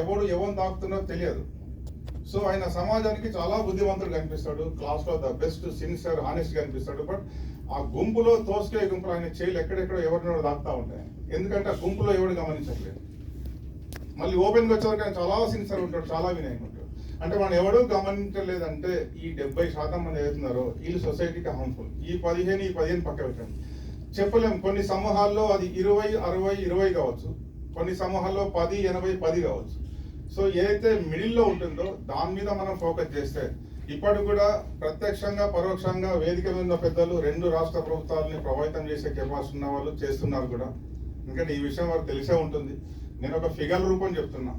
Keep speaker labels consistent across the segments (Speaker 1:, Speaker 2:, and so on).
Speaker 1: ఎవడు ఎవరు తాకుతున్నారో తెలియదు. సో ఆయన సమాజానికి చాలా బుద్ధివంతుడు కనిపిస్తాడు. క్లాస్లో ద బెస్ట్ సిన్సియర్ హానెస్ట్ కనిపిస్తాడు బట్ ఆ గుంపులో తోసుకే గుంపులో ఆయన చేయలు ఎక్కడెక్కడ ఎవరినో దాక్తా ఉంటాయి. ఎందుకంటే ఆ గుంపులో ఎవడు గమనించట్లేదు. మళ్ళీ ఓపెన్గా వచ్చేవరకు ఆయన చాలా సిన్సియర్ ఉంటాడు చాలా వినయంగా ఉంటాడు. అంటే మనం ఎవడూ గమనించలేదంటే ఈ డెబ్బై శాతం మంది ఏతున్నారో వీళ్ళు సొసైటీకి హార్మ్ఫుల్ ఈ పదిహేను ఈ పదిహేను పక్క పెట్టండి. చెప్పలేం కొన్ని సమూహాల్లో అది ఇరవై అరవై ఇరవై కావచ్చు. కొన్ని సమూహాల్లో పది ఎనభై పది కావచ్చు. సో ఏదైతే మిడిల్లో ఉంటుందో దాని మీద మనం ఫోకస్ చేస్తే ఇప్పటికి కూడా ప్రత్యక్షంగా పరోక్షంగా వేదిక మీద పెద్దలు రెండు రాష్ట్ర ప్రభుత్వాలని ప్రభావితం చేసే కెపాసిటీ ఉన్న వాళ్ళు చేస్తున్నారు కూడా. ఎందుకంటే ఈ విషయం వారికి తెలిసే ఉంటుంది. నేను ఒక ఫిగర్ రూపం చెప్తున్నా.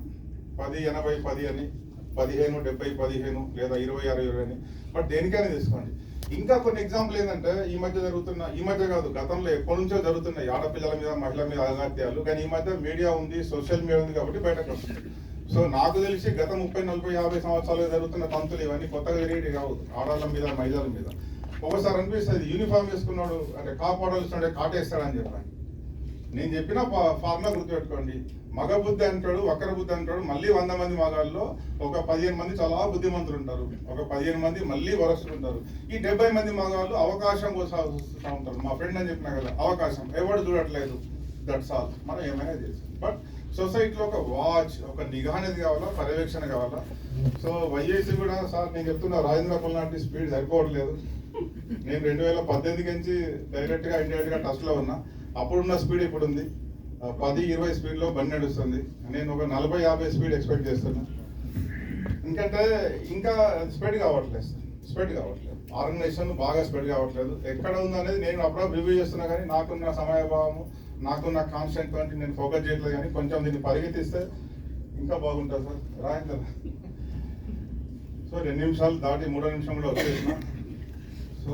Speaker 1: పది ఎనభై పది అని పదిహేను డెబ్బై పదిహేను లేదా ఇరవై అరవై ఇరవై అని. బట్ దేనికైనా తీసుకోండి. ఇంకా కొన్ని ఎగ్జాంపుల్ ఏంటంటే ఈ మధ్య జరుగుతున్న ఈ మధ్య కాదు గతంలో ఎప్పటి నుంచో జరుగుతున్నాయి. ఆడపిల్లల మీద మహిళల మీద అగాత్యాలు కానీ ఈ మధ్య మీడియా ఉంది సోషల్ మీడియా ఉంది కాబట్టి బయటకు వస్తుంది సో నాకు తెలిసి గత ముప్పై నలభై యాభై సంవత్సరాలు జరుగుతున్న తంతులు ఇవన్నీ కొత్తగా జరిగేవి కావు. ఆడవాళ్ళ మీద మహిళల మీద. ఒకసారి అనిపిస్తుంది యూనిఫామ్ వేసుకున్నాడు అంటే కాపాడాల్సిన కాటేస్తాడని చెప్పాను నేను చెప్పిన ఫార్ములా గుర్తుపెట్టుకోండి. మగ బుద్ధి అంటాడు వక్ర బుద్ధి అంటాడు మళ్ళీ వంద మంది మగాల్లో ఒక పదిహేను మంది చాలా బుద్ధిమంతులు ఉంటారు. ఒక పదిహేను మంది మళ్ళీ వరసలు ఉంటారు. ఈ డెబ్బై మంది మగాళ్ళు అవకాశం కోసం చూస్తూ ఉంటారు. మా ఫ్రెండ్ అని చెప్పినా కదా అవకాశం. ఎవడు చూడట్లేదు? దట్స్ ఆల్ మనం ఏమైనా చేసాం బట్ సొసైటీలో ఒక వాచ్ ఒక నిఘా అనేది కావాలా? పర్యవేక్షణ కావాలా? సో వైఎస్సీ కూడా సార్ నేను చెప్తున్నా రాజేంద్ర కుల్ లాంటి స్పీడ్ సరిపోవట్లేదు. నేను రెండు వేల పద్దెనిమిది నుంచి డైరెక్ట్గా గా టస్ట్లో ఉన్నా. అప్పుడున్న స్పీడ్ ఇప్పుడు ఉంది పది ఇరవై స్పీడ్లో బండి నడుస్తుంది. నేను ఒక నలభై యాభై స్పీడ్ ఎక్స్పెక్ట్ చేస్తున్నా. ఎందుకంటే ఇంకా స్ప్రెడ్ కావట్లేదు. స్ప్రెడ్ కావట్లేదు. ఆర్గనైజేషన్ బాగా స్ప్రెడ్ కావట్లేదు. ఎక్కడ ఉంది అనేది నేను అప్పుడప్పుడు రివ్యూ చేస్తున్నా కానీ నాకున్న సమయభావము నాకున్న కాన్స్టెంట్ తోటి నేను ఫోకస్ చేయట్లేదు కానీ కొంచెం దీన్ని పరిగెత్తిస్తే ఇంకా బాగుంటుంది సార్. రాయండి. సో రెండు నిమిషాలు దాటి మూడో నిమిషం కూడా వచ్చేసిన. సో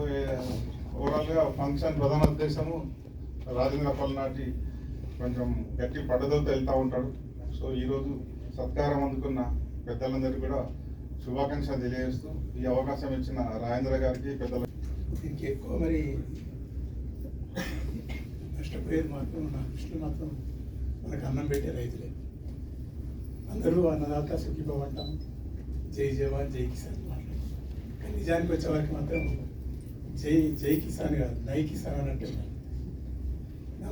Speaker 1: ఓవరాల్గా ఫంక్షన్ ప్రధాన ఉద్దేశము రాజేంద్ర పల్నాటి కొంచెం గట్టి పట్టుదలతో వెళ్తూ ఉంటాడు. సో ఈరోజు సత్కారం అందుకున్న పెద్దలందరికీ కూడా శుభాకాంక్షలు తెలియజేస్తూ ఈ అవకాశం ఇచ్చిన రాజేంద్ర గారికి పెద్దల
Speaker 2: దీనికి ఎక్కువ మరి నష్టపోయేది మాత్రం నా దృష్టిలో మాత్రం మనకు అన్నం పెట్టే రైతులే. అందరూ అన్నదాత సుఖిపోవంటాం జై జవాన్ జై కిసాన్ మాట్లాడు కానీ నిజానికి వచ్చే వారికి మాత్రం జై జై కిసాన్ కాదు నై కిసాన్ అని అంటే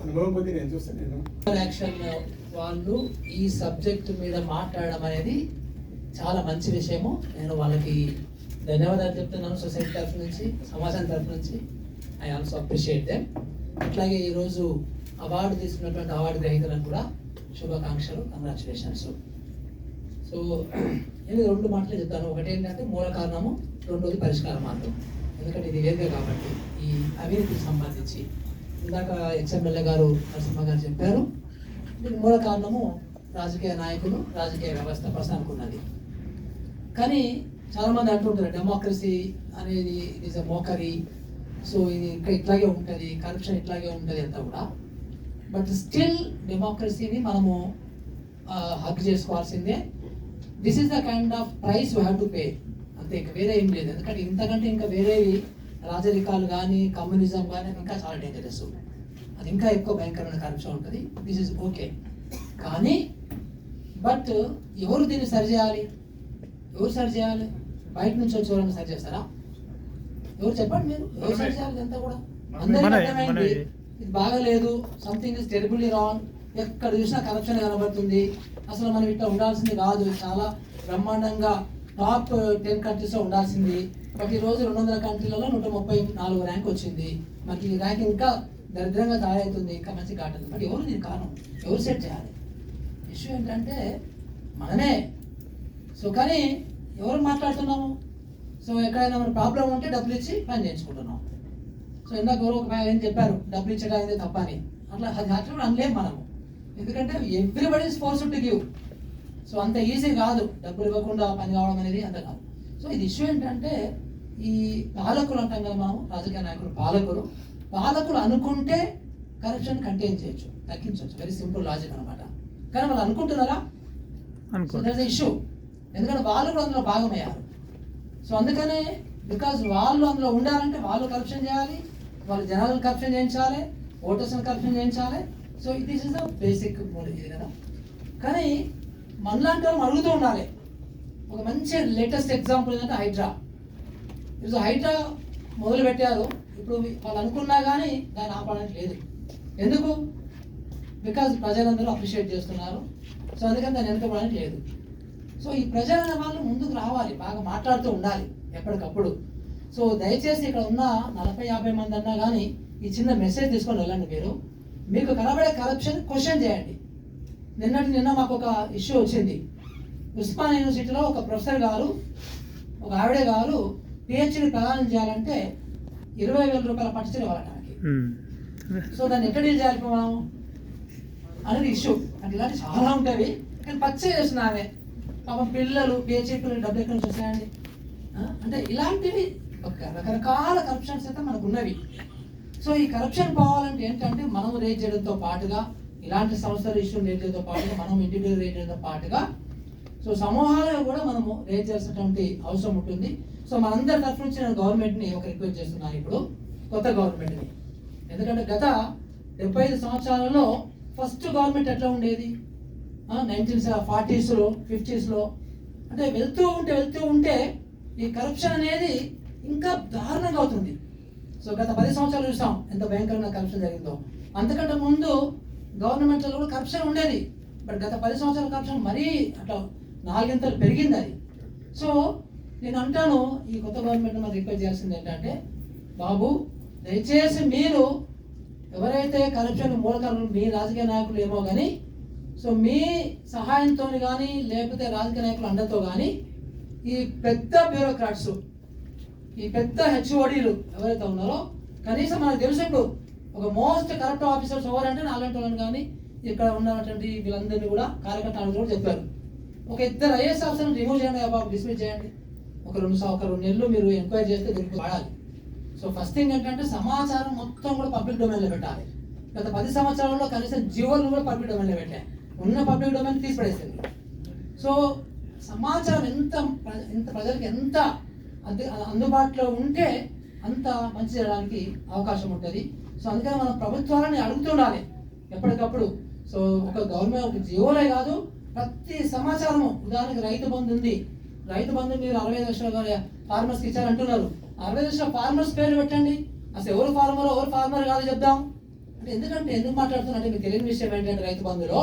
Speaker 2: అనుభవం నేను చూస్తాను నేను.
Speaker 3: యాక్షన్ వాళ్ళు ఈ సబ్జెక్ట్ మీద మాట్లాడడం అనేది చాలా మంచి విషయము. నేను వాళ్ళకి ధన్యవాదాలు చెప్తున్నాను సొసైటీ తరఫు నుంచి సమాజం తరఫు నుంచి. ఐ ఆల్సో అప్రిషియేట్ దెమ్ అట్లాగే ఈరోజు అవార్డు తీసుకున్నటువంటి అవార్డు గ్రహీతలకు కూడా శుభాకాంక్షలు కంగ్రాచులేషన్స్ సో నేను రెండు మాటలు చెప్తాను. ఒకటి ఏంటంటే మూల కారణము రెండోది పరిష్కార మార్గం ఎందుకంటే ఇది వేరుగా కాబట్టి ఈ అవినీతికి సంబంధించి. ఇందాక ఎక్స్ఎమ్మెల్యే గారు నరసింహ గారు చెప్పారు. దీనికి మూల కారణము రాజకీయ నాయకులు రాజకీయ వ్యవస్థ ప్రస్తుతానికి ఉన్నది. కానీ చాలామంది అంటుంటారు డెమోక్రసీ అనేది ఇస్ మోకరి సో ఇది ఇక్కడ ఇట్లాగే ఉంటుంది కరప్షన్ ఇట్లాగే ఉంటుంది అంతా కూడా. బట్ స్టిల్ డెమోక్రసీని మనము హక్ చేసుకోవాల్సిందే. This is the kind of price you have to pay అంతే ఇంకా వేరే ఏం లేదు. ఎందుకంటే ఇంతకంటే ఇంకా వేరేవి రాజరికాలు కానీ కమ్యూనిజం కానీ ఇంకా చాలా డేంజరస్ అది ఇంకా ఎక్కువ భయంకరమైన కరప్షన్ ఉంటుంది. దిస్ ఇస్ ఓకే కానీ బట్ ఎవరు దీన్ని సరి చేయాలి? ఎవరు సరి చేయాలి? బయట నుంచి వచ్చి ఎవరైనా సరి చేస్తారా? ఎవరు చెప్పండి మీరు? ఎవరు సరి చేయాలి ఇదంతా కూడా? అందరికీ అర్థమైంది. ఇది బాగలేదు. సంథింగ్ ఇస్ టెరిబుల్లీ రాంగ్ ఎక్కడ చూసినా కరప్షన్ కనబడుతుంది. అసలు మనం ఇట్లా ఉండాల్సింది కాదు. చాలా బ్రహ్మాండంగా టాప్ టెన్ కంట్రీస్లో ఉండాల్సింది. ప్రతిరోజు రెండు వందల కంట్రీలలో నూట ముప్పై నాలుగు ర్యాంక్ వచ్చింది. మనకి ఈ ర్యాంక్ ఇంకా దరిద్రంగా తయారవుతుంది ఇంకా మంచి కాటుంది బట్ ఎవరు నేను కారణం? ఎవరు సెట్ చేయాలి? ఇష్యూ ఏంటంటే మనమే. సో కానీ ఎవరు మాట్లాడుతున్నాము? సో ఎక్కడైనా మన ప్రాబ్లం ఉంటే డబ్బులు ఇచ్చి పని చేయించుకుంటున్నాం. సో ఇందాక ఎవరో ఒక ఆయన చెప్పారు డబ్బులు ఇచ్చడం అనేది తప్ప అని అట్లా అది అట్లా కూడా అనలేం మనము. ఎందుకంటే everybody is force to give so అంత ఈజీ కాదు. డబ్బులు ఇవ్వకుండా పని కావడం అనేది అంత కాదు. సో ఇది ఇష్యూ ఏంటంటే ఈ పాలకులు అంటాం కదా మనం రాజకీయ నాయకులు పాలకులు. పాలకులు అనుకుంటే కరప్షన్ కంటైన్ చేయొచ్చు తగ్గించవచ్చు వెరీ సింపుల్ లాజిక్ అనమాట కానీ వాళ్ళు అనుకుంటున్నారా? ఇష్యూ ఎందుకంటే వాళ్ళు కూడా అందులో భాగమయ్యారు. సో అందుకనే బికాజ్ వాళ్ళు అందులో ఉండాలంటే వాళ్ళు కరప్షన్ చేయాలి వాళ్ళు జనాలను కరప్షన్ చేయించాలి ఓటర్స్ని కరప్షన్ చేయించాలి. So this is the basic ఇది కదా. కానీ మనలాంటి వాళ్ళు అడుగుతూ ఉండాలి. ఒక మంచి లేటెస్ట్ ఎగ్జాంపుల్ ఏంటంటే హైడ్రా ఈరోజు హైడ్రా మొదలు పెట్టారు ఇప్పుడు వాళ్ళు అనుకున్నా కానీ దాన్ని ఆపడానికి లేదు. ఎందుకు? బికాజ్ ప్రజలందరూ అప్రిషియేట్ చేస్తున్నారు. సో అందుకని దాన్ని వెనుకపోవడానికి లేదు. సో ఈ ప్రజల వాళ్ళు ముందుకు రావాలి. బాగా మాట్లాడుతూ ఉండాలి ఎప్పటికప్పుడు. సో దయచేసి ఇక్కడ ఉన్న నలభై యాభై మంది అన్నా కానీ ఈ చిన్న మెసేజ్ తీసుకొని వెళ్ళండి మీరు. మీకు కనబడే కరప్షన్ క్వశ్చన్ చేయండి. నిన్నటి నిన్న మాకు ఒక ఇష్యూ వచ్చింది. ఉస్మాన్ యూనివర్సిటీలో ఒక ప్రొఫెసర్ గారు ఒక ఆవిడ గారు పిహెచ్డి ప్రదానం చేయాలంటే ఇరవై వేల రూపాయల పట్టుచీర ఇవ్వాలి సో దాన్ని ఎక్కడ డీల్ చేయాలి మనం? అనేది ఇష్యూ. అంటే ఇలాంటి చాలా ఉంటాయి. కానీ పచ్చే చేస్తున్నా ఆమె. పాపం పిల్లలు పిహెచ్డి పిల్లలు డబ్బులు ఎక్కడి ఆ? అంటే ఇలాంటివి ఒక రకరకాల కరప్షన్స్ అయితే మనకు ఉన్నవి. సో ఈ కరప్షన్ పోవాలంటే ఏంటంటే మనం రేట్ చేయడంతో పాటుగా ఇలాంటి సంస్థల ఇష్యూ రేట్ చేయడంతో పాటుగా మనం ఇండివిజువల్ రేట్ చేయడంతో పాటుగా సో సమూహాలను కూడా మనము రేజ్ చేసినటువంటి అవసరం ఉంటుంది. సో మనందరి తరఫు నుంచి నేను గవర్నమెంట్ని ఒక రిక్వెస్ట్ చేస్తున్నాను ఇప్పుడు కొత్త గవర్నమెంట్ని. ఎందుకంటే గత డెబ్బై ఐదు సంవత్సరాలలో ఫస్ట్ గవర్నమెంట్ ఎట్లా ఉండేది? నైన్టీన్ ఫార్టీస్లో ఫిఫ్టీస్లో అంటే వెళ్తూ ఉంటే వెళ్తూ ఉంటే ఈ కరప్షన్ అనేది ఇంకా దారుణంగా అవుతుంది. సో గత పది సంవత్సరాలు చూసాం ఎంత భయంకరమైన కరప్షన్ జరిగిందో. అంతకంటే ముందు గవర్నమెంట్లో కూడా కరప్షన్ ఉండేది. బట్ గత పది సంవత్సరాల కరప్షన్ మరీ అట్లా నాలుగింతలు పెరిగింది అది. సో నేను అంటాను ఈ కొత్త గవర్నమెంట్ మనం రిక్వెస్ట్ చేయాల్సింది ఏంటంటే బాబు దయచేసి మీరు ఎవరైతే కరప్షన్ మూలకారులు మీ రాజకీయ నాయకులు ఏమో కానీ సో మీ సహాయంతో కానీ లేకపోతే రాజకీయ నాయకుల అండతో కానీ ఈ పెద్ద బ్యూరోక్రాట్స్ ఈ పెద్ద హెచ్ఓడీలు ఎవరైతే ఉన్నారో కనీసం మనకు తెలుసు ఇప్పుడు ఒక మోస్ట్ కరప్ట్ ఆఫీసర్స్ ఎవరంటే నాలుగు వాళ్ళని కానీ ఇక్కడ ఉన్నటువంటి వీళ్ళందరినీ కూడా కార్యకర్తలు కూడా చెప్పారు. ఒక ఇద్దరు ఐఏఎస్ ఆఫీసర్ని రిమూవ్ చేయండి ఆ బాబు డిస్మిస్ చేయండి. ఒక రెండు ఒక రెండు నెలలు మీరు ఎంక్వైరీ చేస్తే దీనికి వాడాలి. సో ఫస్ట్ థింగ్ ఏంటంటే సమాచారం మొత్తం కూడా పబ్లిక్ డొమైన్లో పెట్టాలి. గత పది సంవత్సరాల్లో కనీసం జీవోలు కూడా పబ్లిక్ డొమైన్లో పెట్టాయి ఉన్న పబ్లిక్ డొమైన్ తీసి సో సమాచారం ఎంత ఎంత ప్రజలకు ఎంత అందు- అందుబాటులో ఉంటే అంత మంచి చేయడానికి అవకాశం ఉంటుంది. సో అందుకని మనం ప్రభుత్వాలని అడుగుతుండాలి ఎప్పటికప్పుడు. సో ఒక గవర్నమెంట్ ఒక జీవోలే కాదు ప్రతి సమాచారము ఉదాహరణకి రైతు బంధు ఉంది. రైతు బంధు మీరు అరవై లక్షల ఫార్మర్స్కి ఇచ్చారంటున్నారు. అరవై లక్షల ఫార్మర్స్ పేరు పెట్టండి. అసలు ఎవరు ఫార్మర్ ఎవరు ఫార్మర్ కాదు చెప్దాం. అంటే ఎందుకంటే ఎందుకు మాట్లాడుతున్నట్టే మీకు తెలియని విషయం ఏంటంటే రైతు బంధులో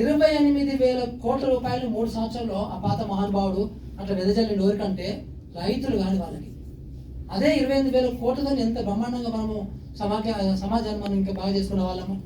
Speaker 3: ఇరవై ఎనిమిది వేల కోట్ల రూపాయలు మూడు సంవత్సరాల్లో ఆ పాత మహానుభావుడు అట్లా వెదజల్లిన ఎవరికంటే రైతులు కాని వాళ్ళకి. అదే ఇరవై ఎనిమిది వేల కోట్లతో ఎంత బ్రహ్మాండంగా మనము సమాజ సమాజాన్ని మనం ఇంకా బాగా చేసుకునే వాళ్ళము?